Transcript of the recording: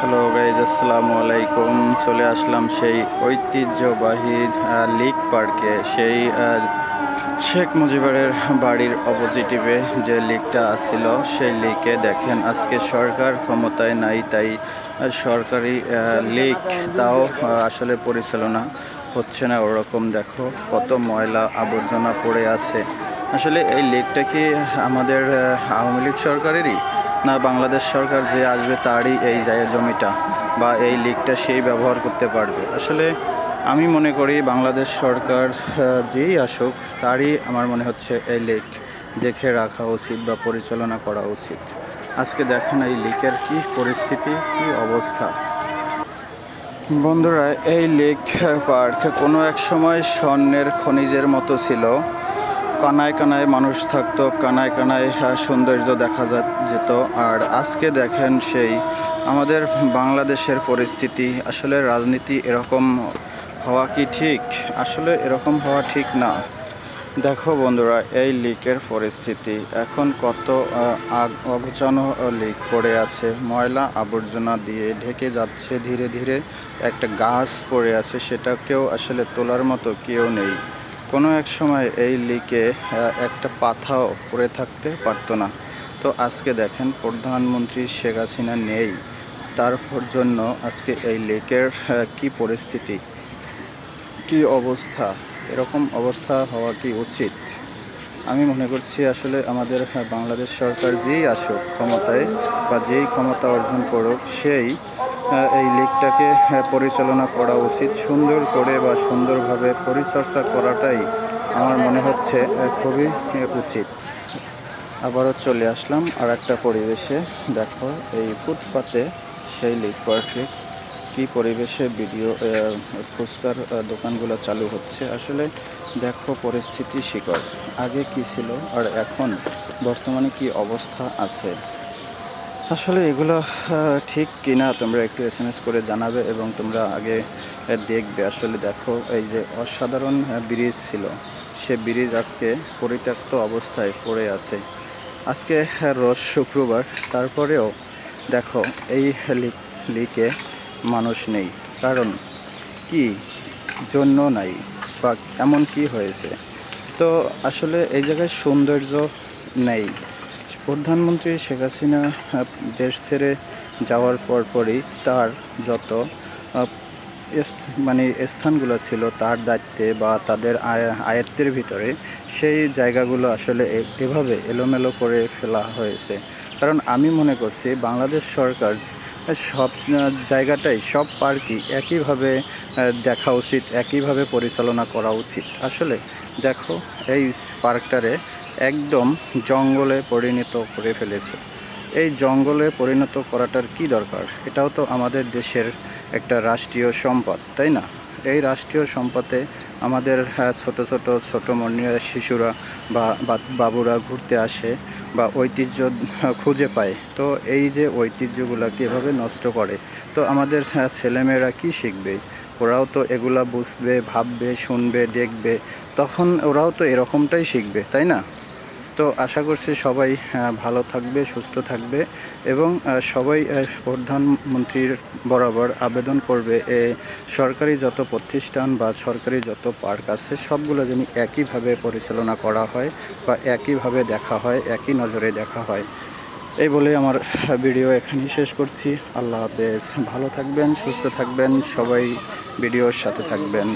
Hello guys আসসালামু আলাইকুম চলে আসলাম সেই ঐতিহ্যবাহী লিক পার্কে সেই শেখ মুজিবের বাড়ির অপোজিটিভে যে লিকটা আসছিল সেই লিকে দেখেন, আজকে সরকার ক্ষমতায় নাই, তাই সরকারি লিক তাও আসলে পরিচালনা হচ্ছে না ওরকম। দেখো, কত ময়লা আবর্জনা পড়ে আছে। আসলে এই লিকটা কি আমাদের আওয়ামী লীগ সরকারেরই? না বাংলাদেশ সরকার যে আসবে তারই এই জায়গা জমিটা বা এই লিকটা সেই ব্যবহার করতে পারবে। আসলে আমি মনে করি বাংলাদেশ সরকার যেই আসুক তারই আমার মনে হচ্ছে এই লিক দেখে রাখা উচিত বা পরিচালনা করা উচিত। আজকে দেখেন এই লিকের কি পরিস্থিতি, কি অবস্থা। বন্ধুরা, এই লেক পার্ক কোনো এক সময় স্বর্ণের খনিজের মতো ছিল। কানায় কানায় মানুষ থাকতো, কানায় কানায় সৌন্দর্য দেখা যেত। আর আজকে দেখেন সেই আমাদের বাংলাদেশের পরিস্থিতি, আসলে রাজনীতি এরকম হওয়া কি ঠিক? আসলে এরকম হওয়া ঠিক না। দেখো বন্ধুরা, এই লিকের পরিস্থিতি। এখন কত অগোছানো লিক পড়ে আছে। ময়লা আবর্জনা দিয়ে ঢেকে যাচ্ছে, ধীরে ধীরে একটা গাছ পড়ে আছে, সেটাকেও আসলে তোলার মতো কেউ নেই। কোনো এক সময় এই লিকে একটা পাথাও পড়ে থাকতে পারতো না। তো আজকে দেখেন, প্রধানমন্ত্রী শেখ হাসিনা নেই। তার জন্য আজকে এই লেকের কি পরিস্থিতি? কি অবস্থা? এরকম অবস্থা হওয়া কি উচিত? আমি মনে করছি আসলে আমাদের বাংলাদেশ সরকার যেই আসুক ক্ষমতায় বা যেই ক্ষমতা অর্জন করুক, সেই এই লিগটাকে হ্যাঁ, পরিচালনা করা উচিত। সুন্দর করে বা সুন্দরভাবে পরিচর্যা করাটাই আমার মনে হচ্ছে খুবই উচিত। আবারও চলে আসলাম আর একটা পরিবেশে। দেখো এই ফুটপাতে সেই লিগ পারফেক্ট। কি পরিবেশে ভিডিও ফুচকার দোকানগুলো চালু হচ্ছে। আসলে দেখো পরিস্থিতি শিকড়। আগে কি ছিল আর এখন বর্তমানে কি অবস্থা আছে? আসলে এগুলো ঠিক কিনা তোমরা একটু এস এম এস করে জানাবে এবং তোমরা আগে দেখবে। আসলে দেখো, এই যে অসাধারণ ব্রিজ ছিল। সে ব্রিজ আজকে পরিত্যক্ত অবস্থায় পড়ে আছে। আজকে রোজ শুক্রবার। তারপরেও দেখো, এই লিকে মানুষ নেই। কারণ কি? জন্য নাই বা এমন কি হয়েছে? তো আসলে এই জায়গায় সৌন্দর্য নেই। প্রধানমন্ত্রী শেখ হাসিনা দেশ ছেড়ে যাওয়ার পরপরই তার যত মানে স্থানগুলো ছিল তার দায়িত্বে বা তাদের আয়- আয়ত্তের ভিতরে, সেই জায়গাগুলো আসলে এভাবে এলোমেলো করে ফেলা হয়েছে। কারণ আমি মনে করছি বাংলাদেশ সরকার সব জায়গাটাই, সব পার্কই একইভাবে দেখা উচিত, একইভাবে পরিচালনা করা উচিত। আসলে দেখো, এই পার্কটারে একদম জঙ্গলে পরিণত করে ফেলেছে। এই জঙ্গলে পরিণত করাটার কি দরকার? এটাও তো আমাদের দেশের একটা রাষ্ট্রীয় সম্পদ তাই না? এই রাষ্ট্রীয় সম্পদে আমাদের ছোট ছোট ছোট মনীয় শিশুরা বা বাবুরা ঘুরতে আসে বা ঐতিহ্য হ্যাঁ, খুঁজে পায়। তো এই যে ঐতিহ্যগুলোকে এভাবে নষ্ট করে তো আমাদের ছেলেমেয়েরা কি শিখবে? ওরাও তো এগুলা বুঝবে ভাববে শুনবে দেখবে তখন ওরাও তো এরকমটাই শিখবে তাই না? তো আশা করছি সবাই ভালো থাকবে, সুস্থ থাকবে এবং সবাই প্রধানমন্ত্রীর বরাবর আবেদন করবে এ সরকারি যত প্রতিষ্ঠান বা সরকারি যত পার্ক আছে, সবগুলো যেন একইভাবে পরিচালনা করা হয় বা একইভাবে দেখা হয়, একই নজরে দেখা হয়। এই বলে আমার ভিডিও এখানেই শেষ করছি। আল্লাহ হাফেজ। ভালো থাকবেন, সুস্থ থাকবেন, সবাই ভিডিওর সাথে থাকবেন।